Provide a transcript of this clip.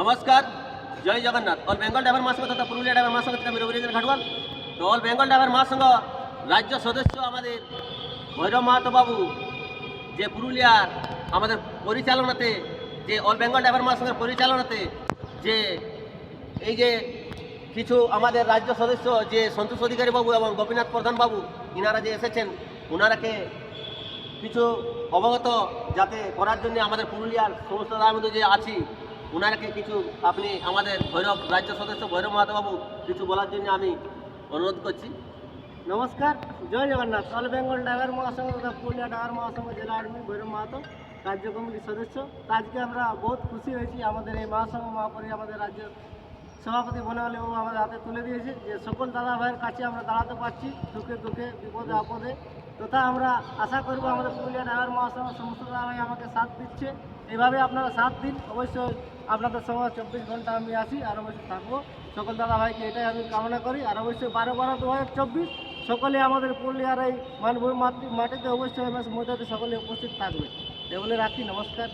নমস্কার, জয় Jagannath. All Bengal driver মহাসংঘ তথা পুরুলিয়া ড্রাইভার থেকে আমি রবীন্দ্র ঘাটওয়াল তো অল বেঙ্গল ড্রাইভার মহাসংঘ রাজ্য সদস্য আমাদের ভৈরব মাহাতো বাবু, যে পুরুলিয়ার আমাদের পরিচালনাতে, যে অল বেঙ্গল ড্রাইভার মহাসংঘের পরিচালনাতে, যে এই যে কিছু আমাদের রাজ্য সদস্য, যে সন্তোষ অধিকারী বাবু এবং গোপীনাথ প্রধান বাবু, ইনারা যে এসেছেন ওনারাকে কিছু অবগত যাতে করার জন্য আমাদের পুরুলিয়ার সমস্ত মধ্যে যে আছি ওনারাকে কিছু আপনি আমাদের ভৈরব, রাজ্য সদস্য ভৈরব মাহাতবাবু কিছু বলার জন্য আমি অনুরোধ করছি। নমস্কার, জয় জগন্নাথ। অল বেঙ্গল ড্রাইভার মহাসংঘ তথা পুরুলিয়া ড্রাইভার মহাসংঘ জেলা আর্মি ভৈরব মাহাতো, রাজ্য কমিটির সদস্য। আজকে আমরা বহুত খুশি হয়েছি, আমাদের এই মহাসংঘ মহাপরি আমাদের রাজ্য সভাপতি বনমালী বাবু আমাদের হাতে তুলে দিয়েছে যে সকল দাদা ভাইয়ের কাছে আমরা দাঁড়াতে পারছি সুখে দুঃখে, বিপদে আপদে। তথা আমরা আশা করব আমাদের পুরুলিয়া ড্রাইভার মহাসংঘ সমস্ত দাদা ভাই আমাকে সাথ দিচ্ছে। এভাবে আপনারা সাথ দিন অবশ্যই আপনাদের সঙ্গে চব্বিশ ঘণ্টা আমি আসি আর অবশ্যই থাকব। সকল দাদা ভাইকে এটাই আমি কামনা করি, আর অবশ্যই বারো বারো দু হাজার চব্বিশ সকলে আমাদের পুরুলিয়ার এই মানভূমি মাটিতে অবশ্যই সকলে উপস্থিত থাকবে। এ বলে রাখি, নমস্কার।